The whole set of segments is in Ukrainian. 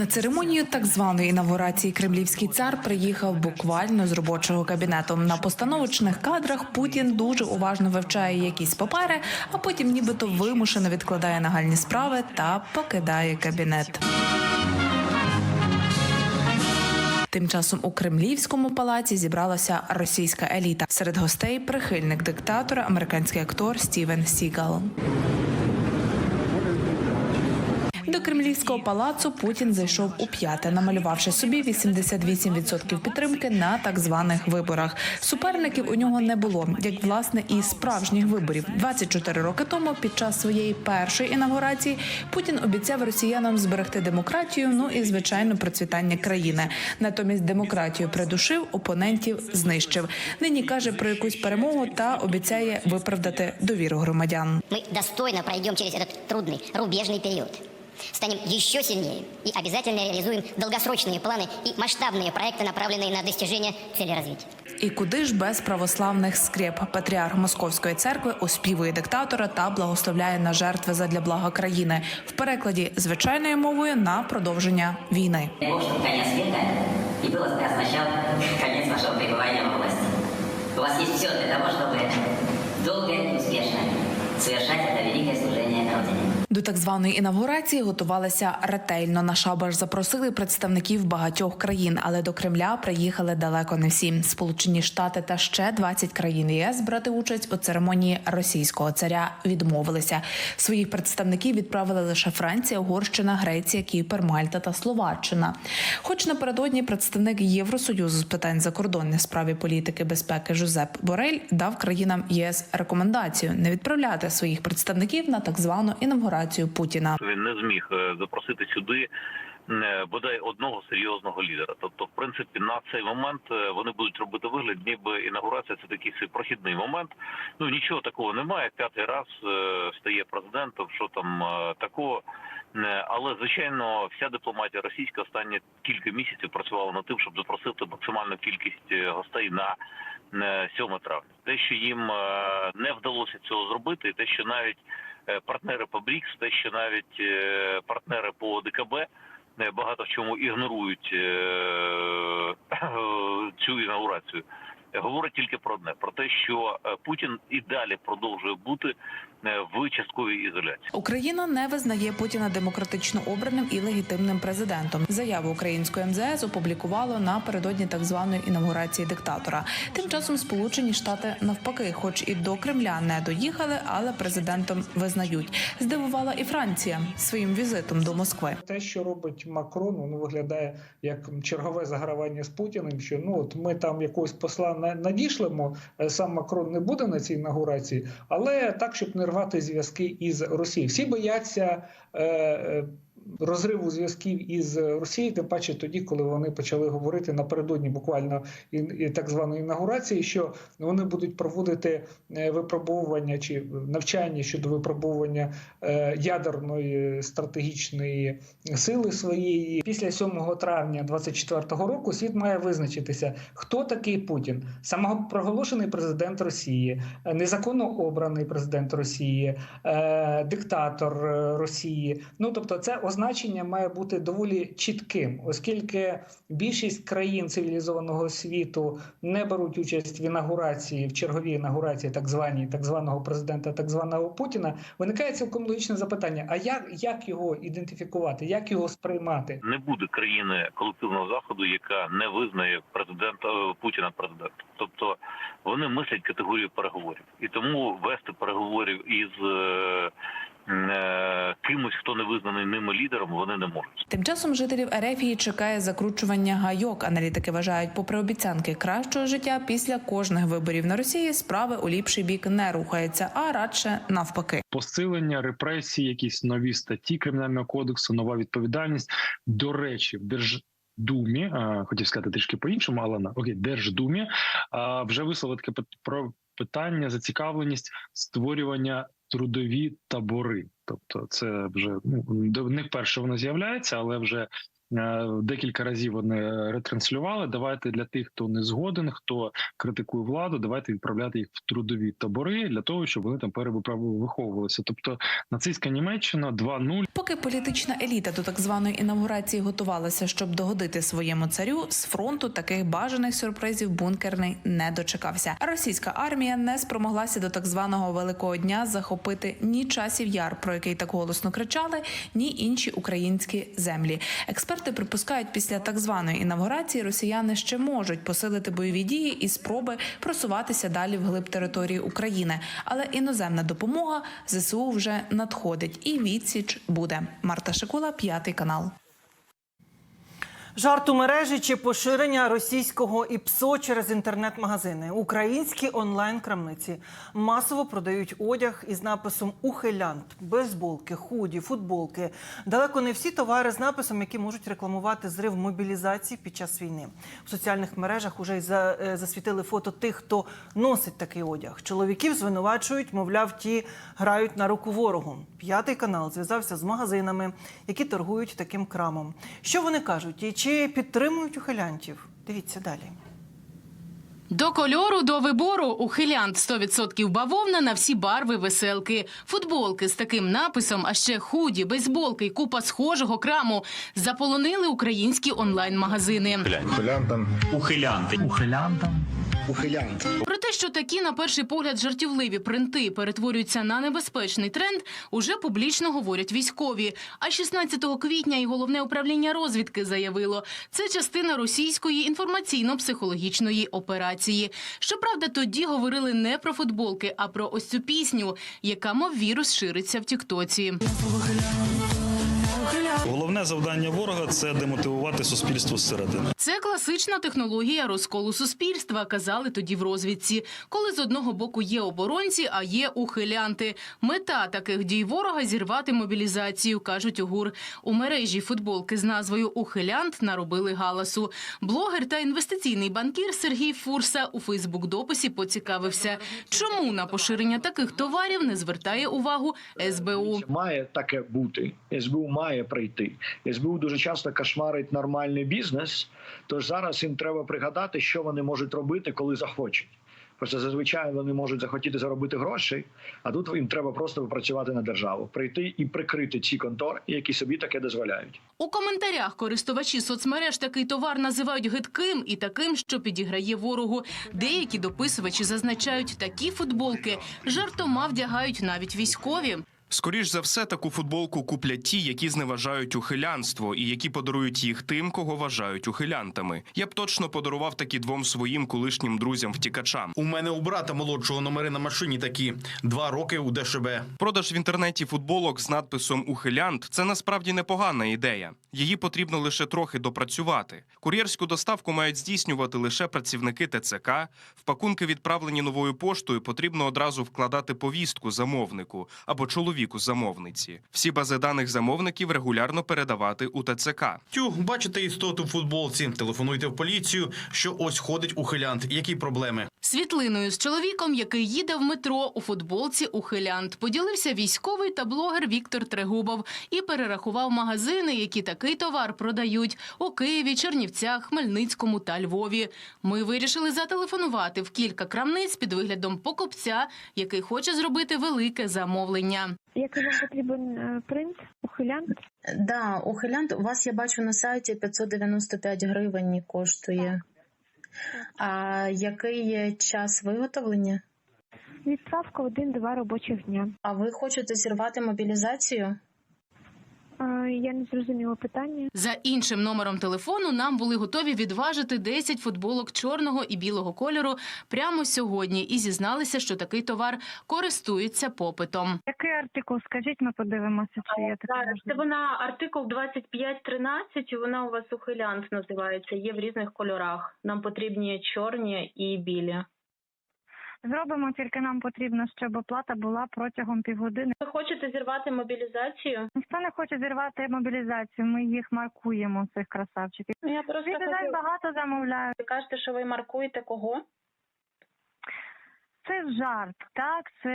На церемонію так званої інавгурації кремлівський цар приїхав буквально з робочого кабінету. На постановочних кадрах Путін дуже уважно вивчає якісь папери, а потім нібито вимушено відкладає нагальні справи та покидає кабінет. Тим часом у кремлівському палаці зібралася російська еліта. Серед гостей прихильник диктатора, американський актор Стівен Сігал. До кремлівського палацу Путін зайшов у п'яте, намалювавши собі 88% підтримки на так званих виборах. Суперників у нього не було, як власне і справжніх виборів. 24 роки тому, під час своєї першої інаугурації, Путін обіцяв росіянам зберегти демократію. Ну і звичайно процвітання країни. Натомість демократію придушив, опонентів знищив. Нині каже про якусь перемогу та обіцяє виправдати довіру громадян. Мы достойно пройдем через этот трудный рубежный период. Станем еще сильнее и обязательно реализуем долгосрочные планы и масштабные проекты, направленные на достижение цели развития. І куди ж без православних скреп патріарх Московської церкви оспівує диктатора та благословляє на жертви задля блага країни в перекладі звичайною мовою на продовження війни. Дай Бог, чтобы конец света и был означал конец вашего пребывания во власти. У вас есть все для того, чтобы долго и успешно совершать это великое служение Родине. До так званої інавгурації готувалися ретельно. На шабаш запросили представників багатьох країн, але до Кремля приїхали далеко не всі. Сполучені Штати та ще 20 країн ЄС брати участь у церемонії російського царя відмовилися. Своїх представників відправили лише Франція, Угорщина, Греція, Кіпр, Мальта та Словаччина. Хоч напередодні представник Євросоюзу з питань закордонних справ і політики безпеки Жозеп Борель дав країнам ЄС рекомендацію не відправляти своїх представників на так звану інавгурацію Путіна. він не зміг е, запросити сюди е, бодай одного серйозного лідера. Тобто, в принципі, на цей момент е, вони будуть робити вигляд, ніби інаугурація це такий собі прохідний момент. Ну нічого такого немає. П'ятий раз стає президентом. Що там такого? Але звичайно, вся дипломатія російська останні кілька місяців працювала над тим, щоб запросити максимальну кількість гостей на е, 7 травня. Те, що їм не вдалося цього зробити, і те, що навіть партнери по БРІКС, те, що навіть е, партнери по ДКБ е, багато в чому ігнорують е, цю інаугурацію. Говорить тільки про одне: про те, що е, Путін і далі продовжує бути е, в частковій ізоляції. Україна не визнає Путіна демократично обраним і легітимним президентом. Заяву української МЗС опублікувало напередодні так званої інавгурації диктатора. Тим часом Сполучені Штати навпаки, хоч і до Кремля не доїхали, але президентом визнають. Здивувала і Франція своїм візитом до Москви. Те, що робить Макрон, воно виглядає як чергове загравання з Путіним. Що ну от ми там якогось посла надішлемо. е, Сам Макрон не буде на цій інаугурації, але так, щоб не рвати зв'язки із Росією. Всі бояться. Розриву зв'язків із Росією, тим паче тоді, коли вони почали говорити напередодні буквально і, так званої інаугурації, що вони будуть проводити е, випробовування чи навчання щодо випробовування е, ядерної стратегічної сили своєї. Після 7 травня 2024 року світ має визначитися, хто такий Путін, самопроголошений президент Росії, е, незаконно обраний президент Росії, диктатор Росії. Ну тобто, це означення має бути доволі чітким, оскільки більшість країн цивілізованого світу не беруть участь в інаугурації, в черговій інаугурації, так званій, так званого президента, так званого Путіна. Виникає цілком логічне запитання: а як, як його ідентифікувати, як його сприймати? Не буде країни колективного заходу, яка не визнає президента е, Путіна президентом. Тобто вони мислять категорію переговорів, і тому вести переговорів із е, кимось, хто не визнаний ними лідером, вони не можуть. Тим часом жителів Ерефії чекає закручування гайок. Аналітики вважають, попри обіцянки кращого життя, після кожних виборів на Росії справи у ліпший бік не рухаються, а радше навпаки. посилення репресій, якісь нові статті кримінального кодексу, нова відповідальність. До речі, в Держдумі, а, хотів сказати трішки по-іншому, але на окей, Держдумі вже висловили таке про питання, зацікавленість створювання трудові табори. Тобто, це вже ну не вперше воно з'являється, але вже Декілька разів вони ретранслювали. Давайте для тих, хто не згоден, хто критикує владу, давайте відправляти їх в трудові табори для того, щоб вони там перевиховувалися. Тобто нацистська Німеччина 2-0. Поки політична еліта до так званої інавгурації готувалася, щоб догодити своєму царю, з фронту таких бажаних сюрпризів бункерний не дочекався. Російська армія не спромоглася до так званого великого дня захопити ні часів яр, про який так голосно кричали, ні інші українські землі. Експерти припускають, після так званої інавгурації росіяни ще можуть посилити бойові дії і спроби просуватися далі вглиб території України. Але іноземна допомога ЗСУ вже надходить, і відсіч буде. Марта Шикула, п'ятий канал. Жарт у мережі чи поширення російського ІПСО через інтернет-магазини. Українські онлайн-крамниці масово продають одяг із написом Ухилянт, бейсболки, худі, футболки. Далеко не всі товари з написом, які можуть рекламувати зрив мобілізації під час війни. В соціальних мережах уже й е, засвітили фото тих, хто носить такий одяг. Чоловіків звинувачують, мовляв, ті грають на руку ворогу. П'ятий канал зв'язався з магазинами, які торгують таким крамом. Що вони кажуть чи підтримують ухилянтів? Дивіться далі. До кольору, до вибору ухилянт 100% бавовна на всі барви веселки. Футболки з таким написом, а ще худі, бейсболки і купа схожого краму заполонили українські онлайн-магазини. ухилянтам. Ухилянти. Ухилянтам. Ухилянт. Про те, що такі на перший погляд жартівливі принти перетворюються на небезпечний тренд, уже публічно говорять військові. А 16 квітня і головне управління розвідки заявило, це частина російської інформаційно-психологічної операції. Щоправда, тоді говорили не про футболки, а про ось цю пісню, яка мов вірус шириться в Тіктоці. Головне завдання ворога це демотивувати суспільство зсередини. Це класична технологія розколу суспільства, казали тоді в розвідці. Коли з одного боку є оборонці, а є ухилянти. Мета таких дій ворога зірвати мобілізацію, кажуть у ГУР. У мережі футболки з назвою Ухилянт наробили галасу. Блогер та інвестиційний банкір Сергій Фурса у Фейсбук-дописі поцікавився, чому на поширення таких товарів не звертає увагу СБУ. Має таке бути. СБУ має прийти. СБУ дуже часто кошмарить нормальний бізнес. Тож зараз їм треба пригадати, що вони можуть робити, коли захочуть. Просто зазвичай вони можуть захотіти заробити гроші, а тут їм треба просто попрацювати на державу, прийти і прикрити ці контори, які собі таке дозволяють. У коментарях користувачі соцмереж такий товар називають гидким і таким, що підіграє ворогу. Деякі дописувачі зазначають, такі футболки жартома вдягають навіть військові. Скоріш за все, таку футболку куплять ті, які зневажають ухилянство, і які подарують їх тим, кого вважають ухилянтами. Я б точно подарував такі двом своїм колишнім друзям-втікачам. У мене у брата молодшого номери на машині такі два роки у ДШБ. Продаж в інтернеті футболок з надписом Ухилянт це насправді непогана ідея. Її потрібно лише трохи допрацювати. Кур'єрську доставку мають здійснювати лише працівники ТЦК. В пакунки, відправлені новою поштою, потрібно одразу вкладати повістку замовнику або чоловіку замовниці. Всі бази даних замовників регулярно передавати у ТЦК. Тю, бачите істоту в футболці. Телефонуйте в поліцію, що ось ходить ухилянт. Які проблеми? Світлиною з чоловіком, який їде в метро у футболці ухилянт, поділився військовий та блогер Віктор Трегубов і перерахував магазини, які такий товар продають у Києві, Чернівцях, Хмельницькому та Львові. Ми вирішили зателефонувати в кілька крамниць під виглядом покупця, який хоче зробити велике замовлення. Який вам потрібен е, принт, ухилянт? Да, ухилянт у вас я бачу на сайті 595 гривень коштує. А який є час виготовлення? Відправка один-два робочих дня. А ви хочете зірвати мобілізацію? Я не зрозуміла питання. За іншим номером телефону нам були готові відважити 10 футболок чорного і білого кольору прямо сьогодні і зізналися, що такий товар користується попитом. Який артикул? Скажіть, ми подивимося, чи є таке. Це вона артикул 2513, і вона у вас ухилянт називається. Є в різних кольорах. Нам потрібні чорні і білі. Зробимо, тільки нам потрібно, щоб оплата була протягом півгодини. Ви хочете зірвати мобілізацію? Ніхто не хоче зірвати мобілізацію, ми їх маркуємо, цих красавчиків. Ну, Я просто день хотіла- багато замовляю. Ви кажете, що ви маркуєте кого? Це жарт, так? Це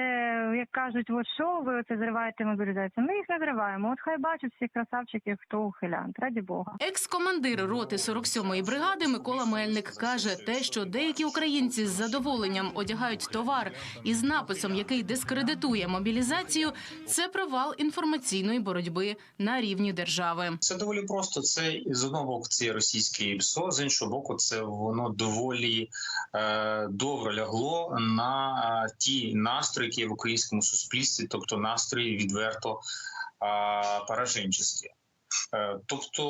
як кажуть, от що ви оце зриваєте мобілізацію? Ми їх не зриваємо. От хай бачать всі красавчики, хто ухилянт, раді Бога. Екс-командир роти 47-ї бригади Микола Мельник каже, те, що деякі українці з задоволенням одягають товар із написом, який дискредитує мобілізацію, це провал інформаційної боротьби на рівні держави. Це доволі просто. Це з одного боку це російське ПСО, з іншого боку, це воно доволі е, добре лягло на ті настрої, які є в українському суспільстві, тобто настрої відверто е. Е, Тобто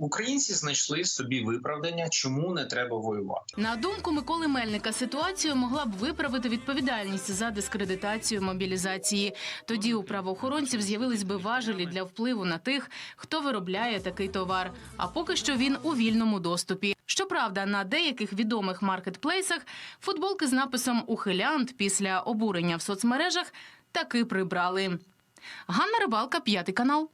українці знайшли собі виправдання, чому не треба воювати. На думку Миколи Мельника, ситуацію могла б виправити відповідальність за дискредитацію мобілізації. Тоді у правоохоронців з'явились би важелі для впливу на тих, хто виробляє такий товар. А поки що він у вільному доступі. Щоправда, на деяких відомих маркетплейсах футболки з написом Ухилянт після обурення в соцмережах таки прибрали. Ганна Рибалка, п'ятий канал.